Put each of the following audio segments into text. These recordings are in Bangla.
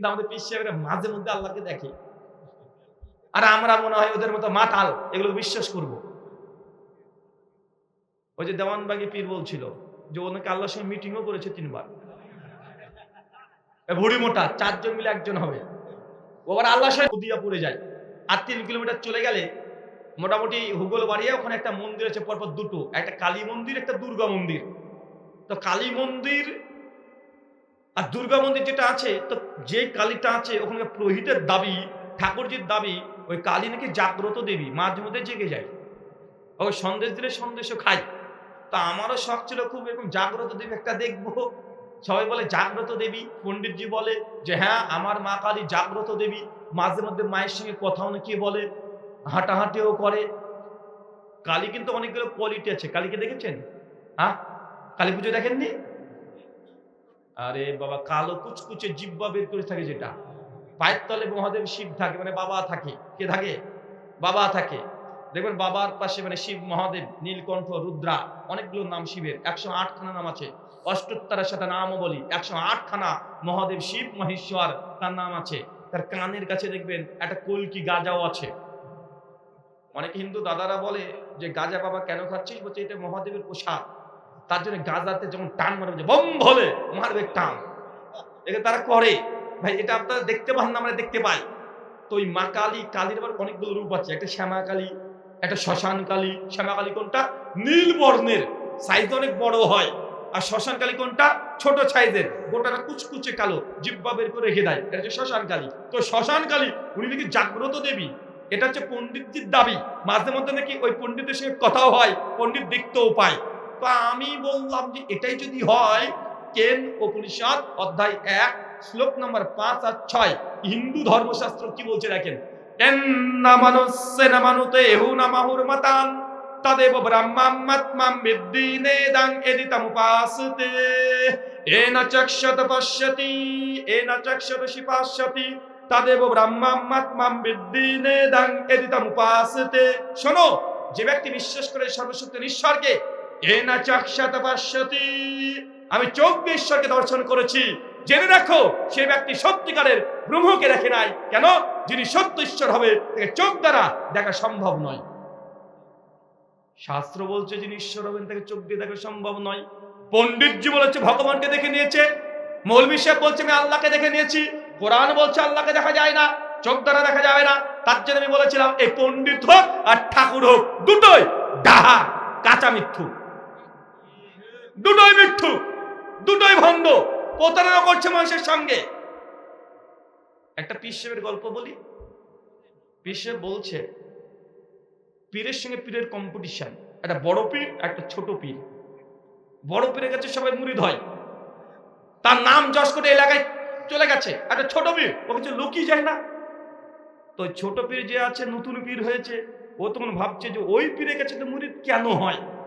কিন্তু আমাদের পীর মাঝে মধ্যে আল্লাহকে দেখে। আর আমরা মনে হয় ওদের মতো মাতাল এগুলো বিশ্বাস করব। ওই যে দেওয়ানবাগি পীর বলছিল যে ওনাকে আল্লাহর সঙ্গে মিটিংও করেছে তিনবার। ভুড়ি মোটা, চারজন মিলে একজন হবে। ও আবার আল্লাহর সঙ্গে উদিয়া পড়ে যায়। আর তিন কিলোমিটার চলে গেলে মোটামুটি হুগল বাড়িয়ে ওখানে একটা মন্দির আছে, পরপর দুটো। একটা কালী মন্দির, একটা দুর্গা মন্দির। তো কালী মন্দির আর দুর্গা মন্দির যেটা আছে, তো যে কালীটা আছে, ওখানে পুরোহিতের দাবি, ঠাকুরজির দাবি, ওই কালী নাকি জাগ্রত দেবী, মাঝে মধ্যে জেগে যায়। ওই সন্দেশ দিলে সন্দেশও খায়। তা আমারও শখ ছিল খুব এরকম জাগ্রত দেবী একটা দেখব। সবাই বলে, জাগ্রত দেবী? পণ্ডিতজি বলে যে হ্যাঁ আমার মা কালী জাগ্রত দেবী। মাঝে মধ্যে মায়ের সঙ্গে কথাও নাকি বলে, হাঁটাহাঁটিও করে। কালী কিন্তু অনেকগুলো কোয়ালিটি আছে। কালীকে দেখেছেন? হ্যাঁ? কালী পুজো দেখেননি? আরে বাবা, কালো কুচকুচে জিব্বা বের করে থাকে যেটা। পায়ের তলে মহাদেব শিব থাকে মানে বাবা থাকে। কে থাকে? বাবা থাকে। দেখবেন বাবার পাশে মানে শিব, মহাদেব, নীলকণ্ঠ, রুদ্রা, অনেকগুলো নাম শিবের। একশো আটখানা নাম আছে। অষ্টোত্তরের সাথে নামও বলি। একশো আটখানা মহাদেব শিব, মহেশ্বর, তার নাম আছে। তার কানের কাছে দেখবেন একটা কলকি গাজাও আছে। অনেক হিন্দু দাদারা বলে যে, গাজা বাবা কেন খাচ্ছিস? বলছে, এটা মহাদেবের প্রসাদ। তার জন্য গাজাতে যেমন টান মারবে বম বলে মারবে টান। এটা তারা করে। ভাই, এটা আপনারা দেখতে পান না, আমরা দেখতে পাই। তো ওই মা কালী কালীর আবার অনেকগুলো রূপ আছে। একটা শ্যামা কালী একটা শ্মশান কালী শ্যামা কালী কোনটা? নীল বর্ণের। সাইজ অনেক বড় হয়। আর শ্মশান কালী কোনটা? ছোট সাইজের গোটাটা কুচকুচে কালো। জিব্বা বের করে রেখে দেয়। এটা হচ্ছে শ্মশান কালী তো শ্মশান কালী উনি নাকি জাগ্রত দেবী। এটা হচ্ছে পণ্ডিতজির দাবি। মাঝে মধ্যে নাকি ওই পণ্ডিতের সঙ্গে কথাও হয়। পণ্ডিত দেখতেও পায়। তো আমি বললাম যে এটাই যদি হয়, কেন উপনিষদ অধ্যায় এক, শ্লোক নম্বর পাঁচ আর ছয়, হিন্দু ধর্মশাস্ত্র কি বলছে দেখেন? শোনো, যে ব্যক্তি বিশ্বাস করে সর্বশক্তি ঈশ্বরকে চক্ষত পশ্যতি আমি চোখ ঈশ্বরকে দর্শন করেছি। জেনে রাখো, সে ব্যক্তি সত্যিকারের ব্রহ্মকে দেখে নাই। কেন? যিনি সত্য ঈশ্বর হবে, তাকে চোখ দ্বারা দেখা সম্ভব নয়। শাস্ত্র বলছে, যিনি ঈশ্বর হবেন, তাকে চোখ দিয়ে দেখা সম্ভব নয়। পণ্ডিতজি বলেছে, ভগবানকে দেখে নিয়েছে। মৌলবী সাহেব বলছে, আমি আল্লাহকে দেখে নিয়েছি। কোরআন বলছে, আল্লাহকে দেখা যায় না, চোখ দ্বারা দেখা যাবে না। তার জন্য আমি বলেছিলাম, এই পণ্ডিত হোক আর ঠাকুর হোক, দুটোই ডাহা, কাঁচা মিথ্যু। দুটোই মিথ্যু, দুটোই ভণ্ড প্রতারণা করছে মানুষের সঙ্গে। একটা পিসের গল্প বলি। পিসে বলছে, পীরের সঙ্গে পীরের কম্পিটিশন একটা বড় পীর, একটা ছোট পীর। বড় পীরের কাছে সবাই মুড়িদ হয় তার নাম যশ করে এলাকায় চলে গেছে। একটা ছোট পীর, ও কিছু লোকই যায় না। তো ছোট পীর যে আছে, নতুন পীর হয়েছে, ও তখন ভাবছে যে ওই পীরের কাছে তো মুড়িদ কেন হয়?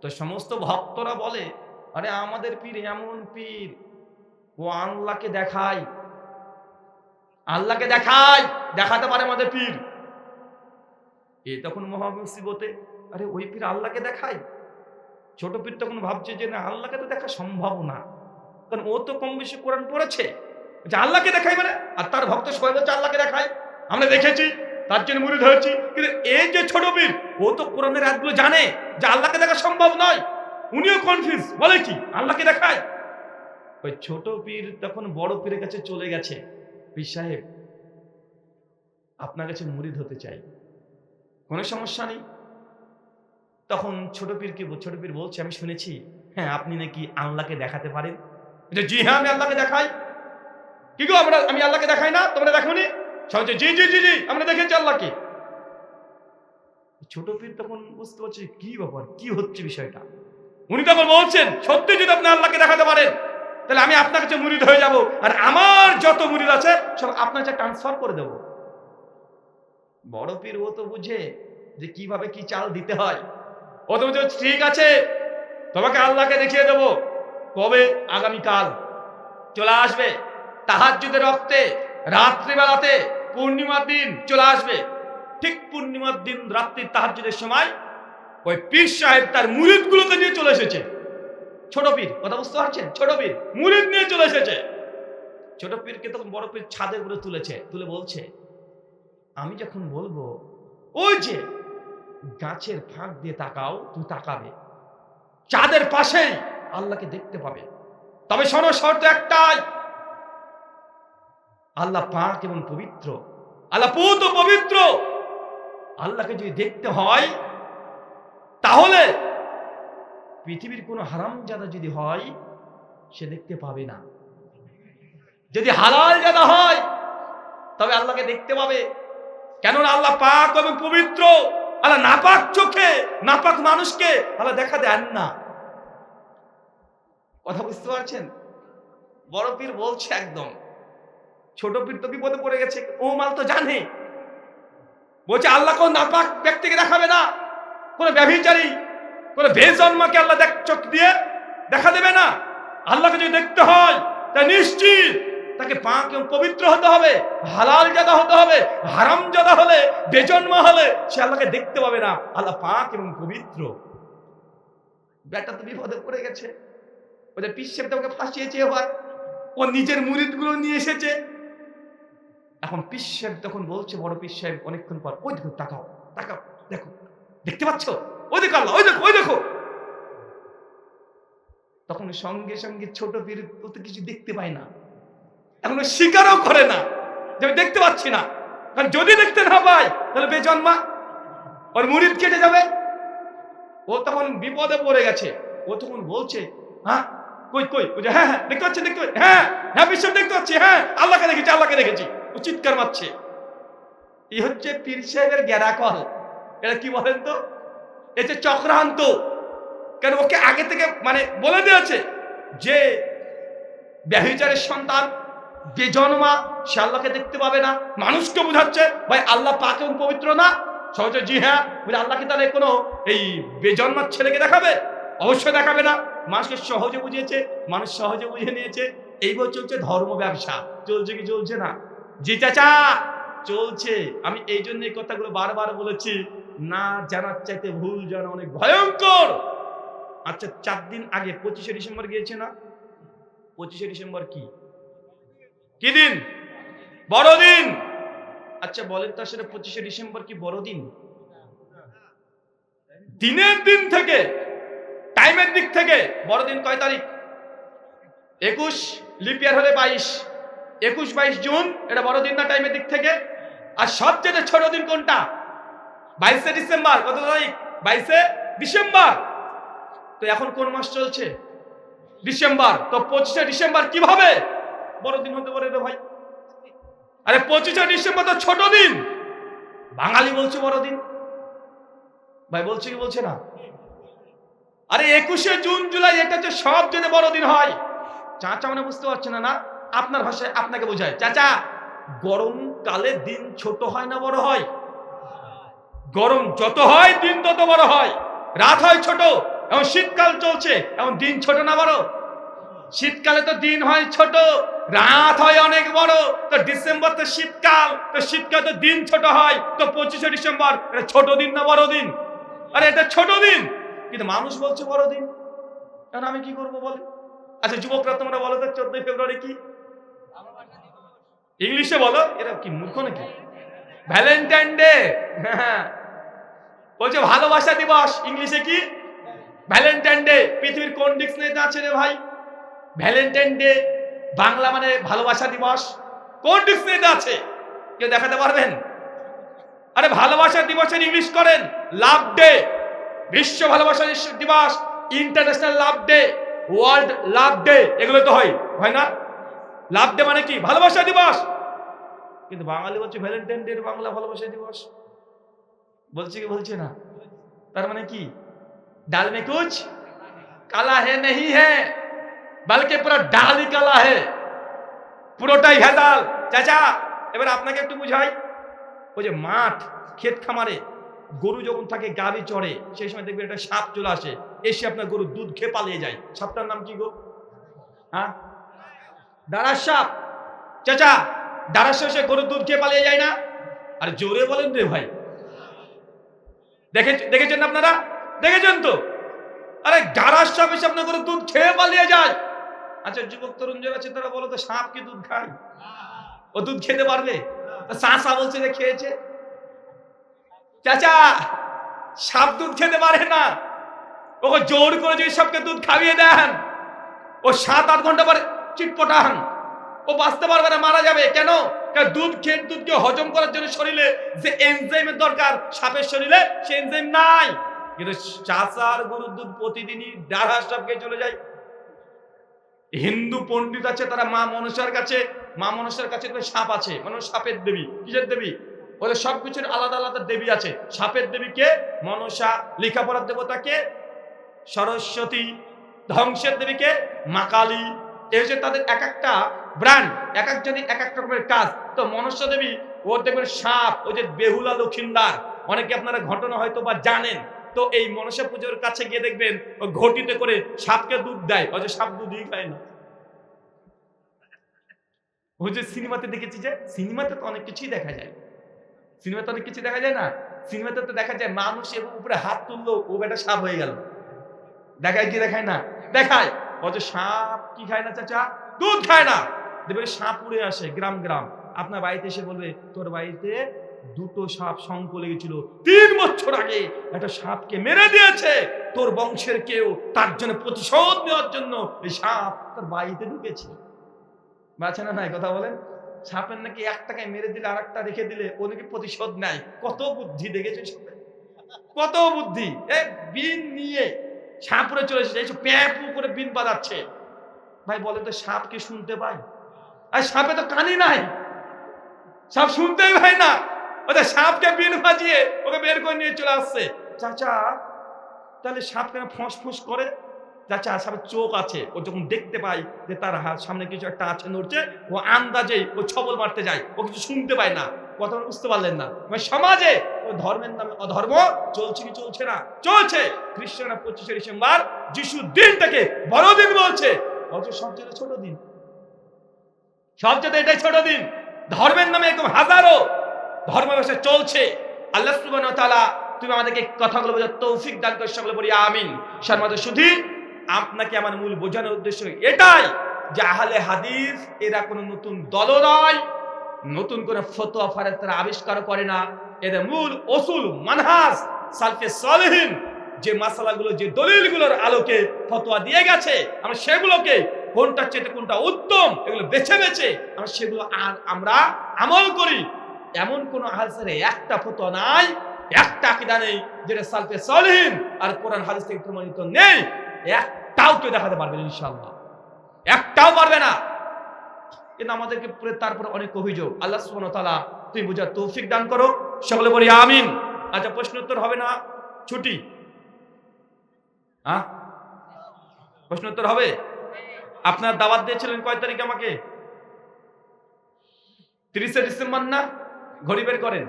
তো সমস্ত ভক্তরা বলে, আরে আমাদের পীর এমন পীর, ও আল্লাহকে দেখায় আল্লাহকে দেখায়, দেখাতে পারে আমাদের পীর। এ তখন মহামুসিবতে আরে ওই পীর আল্লাহকে দেখায়? ছোট পীর তখন ভাবছে যে, না, আল্লাহকে তো দেখা সম্ভব না। কারণ ও তো কম বেশি কোরআন পড়েছে। যে আল্লাহকে দেখায় মানে? আর তার ভক্ত সবাই বলছে, আল্লাহকে দেখায়। আমরা দেখেছি। তার জন্য মুড়ি ধরেছি। কিন্তু এই যে ছোট পীর ও তো কোরআনের রাতগুলো জানে যে আল্লাহকে দেখা সম্ভব নয়। উনিও কনফিউজ বলে কি? আল্লাহকে দেখায়। ওই ছোট পীর তখন বড় পীরের কাছে চলে গেছে। পীর সাহেব, আপনার কাছে মুরিদ হতে চাই। কোনো সমস্যা নেই। তখন ছোট পীর কি ছোট পীর বলছে, আমি শুনেছি হ্যাঁ আপনি নাকি আল্লাহকে দেখাতে পারেন? জি হ্যাঁ আমি আল্লাহকে দেখাই। কি গো, আমরা, আমি আল্লাহকে দেখাই না? তোমরা দেখো সবাই জি জি জি জি আমরা দেখেছি আল্লাহকে। ছোট পীর তখন বুঝতে পারছে কি ব্যাপার কি হচ্ছে বিষয়টা। উনি তখন বলছেন সত্যি যদি আপনি আল্লাহকে দেখাতে পারেন তাহলে আমি আপনার কাছে মুরিদ হয়ে যাব আর আমার যত মুরিদ আছে সব আপনার কাছে ট্রান্সফার করে দেব। বড় পীর ও তো বুঝে যে কীভাবে কি চাল দিতে হয়। ও তো বুঝে ঠিক আছে তোমাকে আল্লাহকে দেখিয়ে দেব। কবে? আগামীকাল। চলে আসবে। তাহাজ্জুদের রক্তে রাত্রিবেলাতে পূর্ণিমার দিন চলে আসবে। ঠিক পূর্ণিমার দিন রাত্রি তাহাজ্জুদের সময় ওই পীর সাহেব তার মুরিদগুলোকে নিয়ে চলে এসেছে। ছোট পীর, কথা বুঝতে পারছেন? ছোট পীর, মুরিদ নিয়ে চলে এসেছে। ছোট পীরকে তখন বড় পীর ছাদের উপরে তুলেছে, তুলে বলছে, আমি যখন বলব, ওই যে গাছের ফাঁক দিয়ে তাকাও, তুমি তাকাবে। চাঁদের পাশেই আল্লাহকে দেখতে পাবে। তবে শোনো, শর্ত একটাই আল্লাহ পাক এবং পবিত্র। আল্লাহ পুত পবিত্র। আল্লাহকে যদি দেখতে হয়, তাহলে পৃথিবীর কোনো হারামজাদা যদি হয়, সে দেখতে পাবে না। যদি হালাল জাদা হয়, তবে আল্লাহকে দেখতে পাবে। কেননা আল্লাহ পাক এবং পবিত্র। আল্লাহ নাপাক চোখে, নাপাক মানুষকে আল্লাহ দেখা দেন না। কথা বুঝতে পারছেন? বড় পীর বলছে একদম ছোট পীর তো বিপদে পড়ে গেছে, ও মাল তো জানে। বলছে, আল্লাহ কোন নাপাক ব্যক্তিকে দেখাবে না। কোন ব্যভিচারী, কোন বেজন্মাকে আল্লাহ দেখ, চোখ দিয়ে দেখা দেবে না। আল্লাহকে যদি দেখতে হয়, তা নিশ্চিত তাকে পাক এবং পবিত্র হতে হবে, হালাল জাদা হতে হবে, হারাম জাদা হলে, বেজন্মা হলে সে আল্লাহকে দেখতে পাবে না। আল্লাহ পাক এবং পবিত্র। ব্যাটা তো বিপদে পড়ে গেছে। ওদের পিসের তোকে ফাঁসিয়েছে এবার। ও নিজের মুরিদগুলো নিয়ে এসেছে। এখন পিস সাহেব তখন বলছে, বড় পিস সাহেব অনেকক্ষণ পর, ওই দেখো, তাকাও তাকাও, দেখো, দেখতে পাচ্ছ? ওই দেখো আল্লাহ, ওই দেখো ওই দেখো। তখন সঙ্গে সঙ্গে ছোট পীর তো কিছু দেখতে পায় না। এখন স্বীকারও করে না যে আমি দেখতে পাচ্ছি না। কারণ যদি দেখতে না পাই তাহলে বেজন্মা, ওর মুরিদ কেটে যাবে। ও তখন বিপদে পড়ে গেছে। ও তখন বলছে হ্যাঁ কই কই? হ্যাঁ হ্যাঁ দেখতে পাচ্ছি দেখতে হ্যাঁ হ্যাঁ বিশ্ব দেখতে পাচ্ছি হ্যাঁ আল্লাহকে দেখেছি আল্লাহকে দেখেছি। চিৎকার মারছে। এই হচ্ছে পীর সাহেবের গ্যারাকল এটা কি বলেন তো? যে চক্রান্ত। কেন ওকে আগে থেকে মানে বলে দিয়েছে যে, ব্যভিচারের সন্তান, যে জন্মা সে আল্লাহকে দেখতে পাবে না। মানুষকে বোঝাচ্ছে, ভাই আল্লাহ পাক এবং পবিত্র না। সহজে জি হ্যাঁ বলে আল্লাহকে তাহলে কোনো এই বেজন্মার ছেলেকে দেখাবে? অবশ্যই দেখাবে না। মানুষকে সহজে বুঝিয়েছে, মানুষ সহজে বুঝে নিয়েছে। এই বই চলছে ধর্ম ব্যবসা। চলছে কি চলছে না? জি, চাচা। চলছে। আমি এই জন্য কথাগুলো বারবার বলেছি। না জানার চাইতে ভুল জানা অনেক ভয়ঙ্কর। আচ্ছা চার দিন আগে পঁচিশে ডিসেম্বর গিয়েছে না? পঁচিশে ডিসেম্বর কি? কি দিন? বড়দিন। আচ্ছা বলেন তো আসলে পঁচিশে ডিসেম্বর কি বড়দিন? দিনের দিন থেকে, টাইমের দিক থেকে, বড়দিন কয় তারিখ? একুশ লিপিয়ার হলে বাইশ। একুশ বাইশ জুন, এটা বড়দিন না টাইমের দিক থেকে। আর সবচেয়ে ছোট দিন কোনটা? বাইশে ডিসেম্বর, কত তারিখ? বাইশে ডিসেম্বর। তো এখন কোন মাস চলছে? ডিসেম্বর। তো পঁচিশে ডিসেম্বর কীভাবে? বড়দিন হতে পারে রে ভাই। আরে পঁচিশে ডিসেম্বর তো ছোট দিন। বাঙালি বলছে বড়দিন। ভাই, বলছে কি বলছে না? আরে একুশে জুন, জুলাই, এটা হচ্ছে সব জন্য বড়দিন হয়। চাচা মানে বুঝতে পারছে না না? আপনার ভাষায় আপনাকে বোঝায়। চাচা, গরমকালে দিন ছোট হয় না বড় হয়? গরম যত হয়, দিন তত বড় হয়। রাত হয় ছোট, এবং শীতকাল চলছে, এবং দিন ছোট না বড়? শীতকালে তো দিন হয় ছোট, রাত হয় অনেক বড়, তো ডিসেম্বর তো শীতকাল, তো শীতকালে তো দিন ছোট হয়, তো পঁচিশে ডিসেম্বর, এটা ছোট দিন না বড় দিন? আরে, এটা ছোট দিন। কিন্তু মানুষ বলছে বড় দিন। এখন আমি কি করব বলে? আচ্ছা যুবকরা তোমরা বলো তো, চোদ্দই ফেব্রুয়ারি কি? ইংলিশে বলো। এরা কি মূর্খ নাকি? ভ্যালেন্টাইন ডে বলছে, ভালোবাসা দিবস। ইংলিশে কি? ভ্যালেন্টাইন ডে পৃথিবীর কোন ডিকশনারিতে আছে রে ভাই? ভ্যালেন্টাইন ডে বাংলা মানে ভালোবাসা দিবস। কোন ডিকশনারিতে আছে? কেউ দেখাতে পারবেন? আরে, ভালোবাসা দিবসের ইংলিশ করেন। Love day. বিশ্ব ভালোবাসা দিবস। International love day. World love day. এগুলো তো হয় হয় না? লাভ দে মানে কি? ভালোবাসা দিবস। কিন্তু বাঙালি বলছে ভ্যালেন্টাইন ডে বাংলা ভালোবাসা দিবস। বলছে কি বলছে না? তার মানে কি? ডাল মে কুচ কালা হে নেই হে। বালকে পুরো ডালই কালা হে। পুরোটাই ভেজাল চাচা, এবার আপনাকে একটু বুঝাই। ওই যে মাঠ, ক্ষেত খামারে গরু যখন থাকে, গাবি চড়ে, সেই সময় দেখবেন একটা সাপ চলে আসে। এসে আপনার গরু দুধ খেয়ে পালিয়ে যায়। সাপটার নাম কি গো? হ্যাঁ? দাঁড়ার সাপ চাচা দাঁড়ার সাপ সে গরুর দুধ খেয়ে পালিয়ে যায় না। আর জোরে বলেন রে ভাই। দেখে দেখেছেন আপনারা? দেখেছেন তো? আরে গাড়ার সাপ এসে আপনার গরুর দুধ খেয়ে পালিয়ে যায়। আচ্ছা যুবক তরুণ যারা আছে, তারা বলো তো, সাপ কি দুধ খায়? ও দুধ খেতে পারবে? সা সা বলছে যে খেয়েছে। চাচা, সাপ দুধ খেতে পারে না। ওকে জোর করে যদি সবকে দুধ খাইয়ে দেন, ও সাত আট ঘণ্টা পরে চিটপটান ও বাঁচতে পারবে না, মারা যাবে। কেন? দুধ খেয়ে দুধকে হজম করার জন্য শরীরে যে এনজাইমের দরকার, সাপের শরীরে সে এনজাইম নাই। কিন্তু চাষার গরুর দুধ প্রতিদিনই ডাঢ়া সাপ খেয়ে চলে যায়। হিন্দু পণ্ডিত আছে, তারা মা মনসার কাছে, মা মনসার কাছে সাপ আছে মানে সাপের দেবী। কিসের দেবী? ওদের সবকিছুর আলাদা আলাদা দেবী আছে। সাপের দেবী কে? মনসা। লেখাপড়ার দেবতা কে? সরস্বতী। ধ্বংসের দেবীকে মা কালী। এই হচ্ছে তাদের এক একটা ব্র্যান্ড এক একজনই এক এক রকমের কাজ। তো মনসা দেবী ওর দেখবেন সাপ, ওই যে বেহুলা লক্ষিন্দার, অনেকে আপনারা ঘটনা হয়তো বা জানেন। তো এই মনসা পুজোর কাছে গিয়ে দেখবেন, ও ঘটিতে করে সাপকে দুধ দেয়। অথচ সাপ দুধই খায় না। ওই যে সিনেমাতে দেখেছি যে, সিনেমাতে তো অনেক কিছুই দেখা যায়। সিনেমাতে অনেক কিছু দেখা যায় না? সিনেমাতে তো দেখা যায় মানুষ এবং উপরে হাত তুললো, ও বেটা সাপ হয়ে গেল। দেখায় কি দেখায় না? দেখায়। অথচ সাপ কি খায় না, চাচা? দুধ খায় না। দেখবে সাপ উড়ে আসে, গ্রাম গ্রাম। আপনার বাড়িতে এসে বলবে, তোর বাড়িতে দুটো সাপ শঙ্ক লেগেছিল। তিন বছর আগে একটা সাপকে মেরে দিয়েছে। তোর বংশের কেউ, তার জন্য প্রতিশোধ নেওয়ার জন্য এই সাপ তোর বাড়িতে ঢুকেছে। বাঁচে না নাই কথা বলেন? সাপের নাকি এক টাকায় মেরে দিলে আর একটা রেখে দিলে ও নাকি প্রতিশোধ নেয়। কত বুদ্ধি দেখেছে সাপের? কত বুদ্ধি? এ বিন নিয়ে সাপুরে চলে এসেছে এইসব প্যাপু করে বিন বাজাচ্ছে। ভাই বলে তো, সাপ কি শুনতে পায়? আর, সাপে তো কানি নাই। সাপ শুনতেই পায় না। ওদের সাপকে বিন বাজিয়ে ওকে বের করে নিয়ে চলে আসছে। চাচা, তাহলে সাপ কেন ফোঁস ফুস করে? চাচা, সাপের চোখ আছে। ও যখন দেখতে পায় যে তার সামনে কিছু একটা আছে নড়ছে, ও আন্দাজে ও ছবল মারতে যায়। ও কিছু শুনতে পায় না। কথা বুঝতে পারলেন না। মানে সমাজে ধর্মের নামে অধর্ম চলছে কি চলছে না? চলছে। খ্রিস্টানরা পঁচিশে ডিসেম্বর যিশু দিনটাকে বড়দিন বলছে। অথচ সবচেয়ে ছোট দিন। সবচেয়ে এটাই ছোট দিন। ধর্মের নামে এরকম হাজারো ধর্ম ব্যবসা চলছে। আল্লাহ সুবহানাহু ওয়া তাআলা তুমি আমাদেরকে কথাগুলো বোঝার তৌফিক দান করে সকলে বলি, আমিন। শর্মাদের শুধু আপনাকে আমার মূল বোঝানোর উদ্দেশ্য এটাই যে আহলে হাদিস এরা কোনো নতুন দল নয় নতুন করে ফতোয়া ফারাত তারা আবিষ্কার করে না। এদের মূল অসুল মানহাস সালফে সলেহীন যে মাসালাগুলো, যে দলিলগুলোর আলোকে ফতোয়া দিয়ে গেছে, আমরা সেগুলোকে কোনটা চেতে কোনটা উত্তম, এগুলো বেছে বেছে আমরা সেগুলো আর আমরা আমল করি। এমন কোন আহালসারে একটা ফতোয়া নাই, একটা আকিদা নেই যেটা সালফে সলেহীন আর কোরআন হাদিস থেকে প্রমাণিত নেই। একটাও কেউ দেখাতে পারবে না, ইনশাআল্লাহ। একটাও পারবে না। কিন্তু আমাদেরকে পুরো তারপর অনেক অভিযোগ। আল্লাহ সুবহানাহু ওয়া তাআলা তুই বুঝার তৌফিক দান করো। সকলে বলি আমিন। আচ্ছা প্রশ্ন উত্তর হবে না? ছুটি। হ্যাঁ প্রশ্ন উত্তর হবে? আপনার দাওয়াত দিয়েছিলেন কয় তারিখ আমাকে? তিরিশে ডিসেম্বর না? ঘড়ি বের করেন।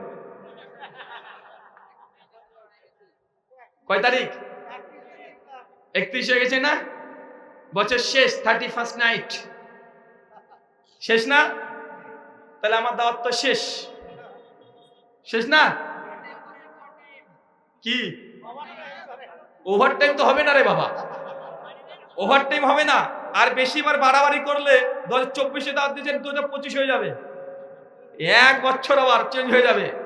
কয় তারিখ? একত্রিশ গেছে না? বছর শেষ থার্টি ফার্স্ট নাইট শেষ না? তাহলে আমার দাওয়াত তো শেষ। শেষ না? কি? ওভারটাইম তো হবে না রে বাবা। ওভারটাইম হবে না। আর বেশি বার বাড়াবাড়ি করলে দু হাজার চব্বিশে দাওয়াত দিয়েছেন দু হাজার পঁচিশ হয়ে যাবে। এক বছর আবার চেঞ্জ হয়ে যাবে।